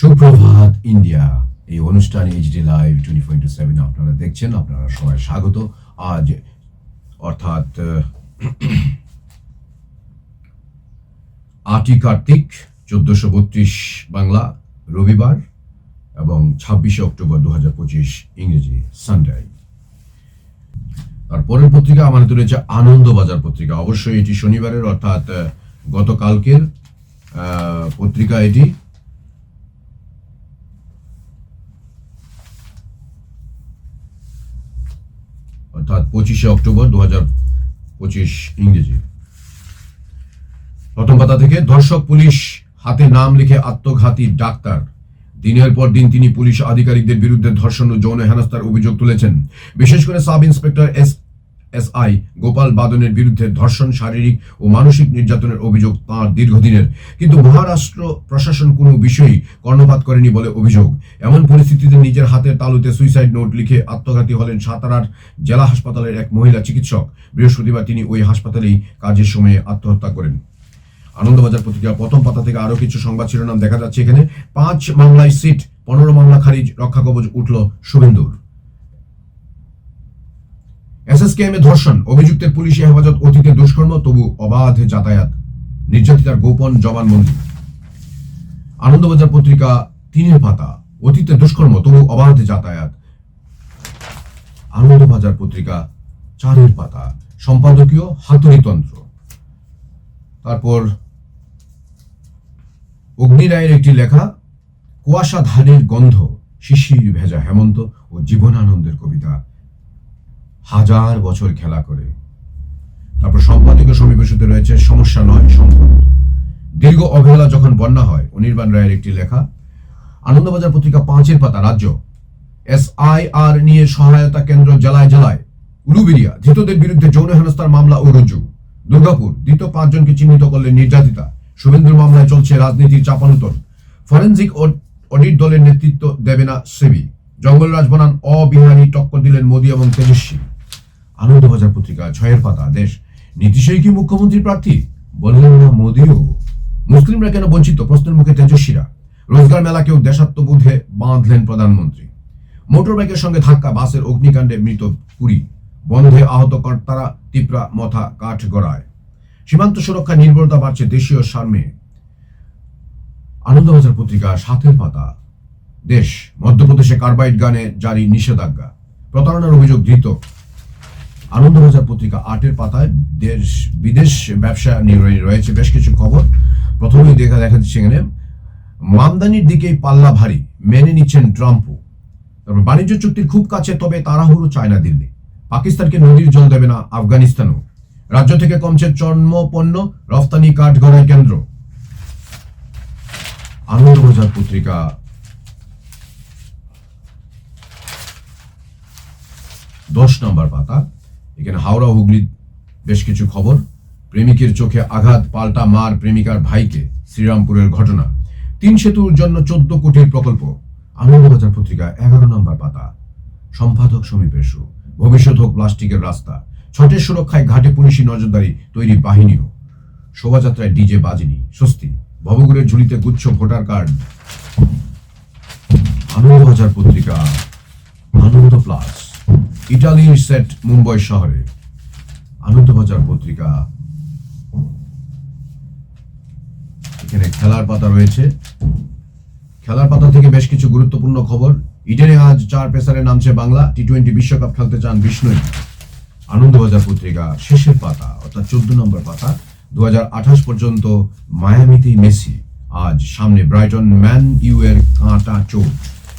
সুপ্রভাত, ইন্ডিয়া। এই অনুষ্ঠান HD live twenty four into seven আপনারা দেখছেন, আপনারা সবাই স্বাগত। আজ, অর্থাৎ, আটই কার্তিক, চোদ্দশো বত্রিশ বাংলা, রবিবার এবং ছাব্বিশে অক্টোবর দু হাজার পঁচিশ ইংরেজি সানডে আর পরের পত্রিকা আমার রয়েছে আনন্দবাজার পত্রিকা। অবশ্যই এটি শনিবারের, অর্থাৎ, গতকালকের পত্রিকা এটি। অর্থাৎ পঁচিশে অক্টোবর দু হাজার পঁচিশ ইংরেজি। প্রথম পাতা থেকে ধর্ষক পুলিশ হাতে নাম লিখে আত্মঘাতী ডাক্তার। দিনের পর দিন তিনি পুলিশ আধিকারিকদের বিরুদ্ধে ধর্ষণ ও যৌন হেনস্থার অভিযোগ তুলেছেন। বিশেষ করে sub inspector S SI Gopal বাদনের বিরুদ্ধে ধর্ষণ শারীরিক ও মানসিক নির্যাতনের অভিযোগ তাঁর দীর্ঘদিনের। কিন্তু মহারাষ্ট্র প্রশাসন কোনো বিষয়েই কর্ণপাত করেনি বলে অভিযোগ। এমন পরিস্থিতিতে নিজের হাতের তালুতে সুইসাইড নোট লিখে আত্মঘাতী হলেন সাতারার জেলা হাসপাতালের এক মহিলা চিকিৎসক। বৃহস্পতিবার তিনি ওই হাসপাতালেই কাজের সময়ে আত্মহত্যা করেন। আনন্দবাজার পত্রিকা প্রথম পাতা থেকে আরও কিছু সংবাদ শিরোনাম দেখা যাচ্ছে এখানে। পাঁচ মামলায় সিট, পনেরো মামলা খারিজ রক্ষা কবচ উঠল শুভেন্দুর। এসএসকেএম ধর্ষণ, অভিযুক্তের পুলিশি হেফাজত, অতীতে দুষ্কর্ম, তবু অবাধে যাতায়াত। নির্যাতিতার গোপন জবানবন্দি। আনন্দবাজার পত্রিকা, তিনের পাতা, অতীতে দুষ্কর্ম, তবু অবাধে যাতায়াত। আনন্দবাজার পত্রিকা, চারের পাতা, সম্পাদকীয় হাতুড়িতন্ত্র তারপর অগ্নিরায়ের একটি লেখা, কুয়াশা ধানের গন্ধ, শিশির ভেজা হেমন্ত ও জীবনানন্দের কবিতা। হাজার বছর খেলা করে। তারপর সম্পাদকীয় সমিবেশিত রয়েছে, সমস্যা নয়, সম্পদ। দীর্ঘ অবহেলা যখন বন্যা হয়, অনির্বাণ রায়ের একটি লেখা, আনন্দবাজার পত্রিকা পাঁচের পাতা, রাজ্য। এসআইআর নিয়ে সহায়তা কেন্দ্র জেলায় জেলায়। উলুবেরিয়া ধৃতদের বিরুদ্ধে যৌন হেনস্থার মামলা ও রুজু। দুর্গাপুর, ধৃত পাঁচজনকে চিহ্নিত করলেন নির্যাতিতা। শুভেন্দুর মামলায় চলছে রাজনীতির চাপানুতন ফরেনজিক অডিট দলের নেতৃত্ব দেবে না সেবি। জঙ্গলরাজ বনাম অবিহারী টক্কর দিলেন মোদী এবং তেজস্বী। আনন্দবাজার পত্রিকা ছয়ের পাতা, দেশ। নীতিশই কি মুখ্যমন্ত্রী প্রার্থী? বললেন না মোদীও। মুসলিমরা কেন বঞ্চিত? প্রশ্নের মুখে তেজস্বীরা। রোজগার মেলাকেও দেশাত্মবোধে বাঁধলেন প্রধানমন্ত্রী। মোটরবাইকের সঙ্গে ধাক্কা, বাসের অগ্নিকাণ্ডে মৃত কুড়ি। বন্ধে আহত কর্তারা তিপ্রা মথা কাঠ গড়ায়। সীমান্ত সুরক্ষা নির্ভরতা বাড়ছে দেশীয় সার্মে। আনন্দবাজার পত্রিকা সাতের পাতা। দেশ, মধ্যপ্রদেশে কার্বাইড গানে জারি নিষেধাজ্ঞা। প্রতারণার অভিযোগ ধৃত। আনন্দবাজার পত্রিকা আটের পাতায় দেশ, বিদেশ ব্যবসা নিয়ে রয়েছে বেশ কিছু খবর। প্রথমেই দেখা দেখা যাচ্ছে এখানে, মামদানির দিকেই পাল্লা ভারী, মেনে নিচ্ছেন ট্রাম্পও। তারপর বাণিজ্য চুক্তির খুব কাছে, তবে তাড়াহুড়ো চায় না দিল্লি। পাকিস্তানকে নদীর জল দেবে না আফগানিস্তানও। রাজ্য থেকে কমছে চর্ম পণ্য, রফতানি কাঠ গড়ায় কেন্দ্র। আনন্দবাজার পত্রিকা। দশ নম্বর পাতা। এখানে হাওড়া হুগলি বেশ কিছু খবর। প্রেমিকের চোখে আঘাত, পাল্টা মার প্রেমিকার ভাইকে শ্রীরামপুরের ঘটনা। তিন সেতুর জন্য চোদ্দ কোটির প্রকল্প। আনন্দবাজার পত্রিকা, এগারো নম্বর পাতা। সম্পাদক সমীপেশু ভবিষ্যৎ হোক প্লাস্টিকের রাস্তা। ছটের সুরক্ষায় ঘাটে পুলিশি নজরদারি তৈরি বাহিনীও। শোভাযাত্রায় ডিজে বাজিনি, স্বস্তি। ভবগুড়ের ঝুলিতে গুচ্ছ voter card. Anandabazar Patrika, Ananda plus. ইটালির সেট মুম্বাই শহরে, আনন্দবাজার পত্রিকা, এখানে খেলার পাতা রয়েছে। খেলার পাতা থেকে বেশ কিছু গুরুত্বপূর্ণ খবর। ইডেনে আজ চার পেসারে নামছে বাংলা। টি টোয়েন্টি বিশ্বকাপ খেলতে চান বিষ্ণুই। আনন্দবাজার পত্রিকা, শেষের পাতা, অর্থাৎ চোদ্দ নম্বর পাতা। দু হাজার আঠাশ পর্যন্ত মায়ামিতেই মেসি, আজ সামনে ব্রাইটন ম্যান ইউ এর কাঁটা চোট।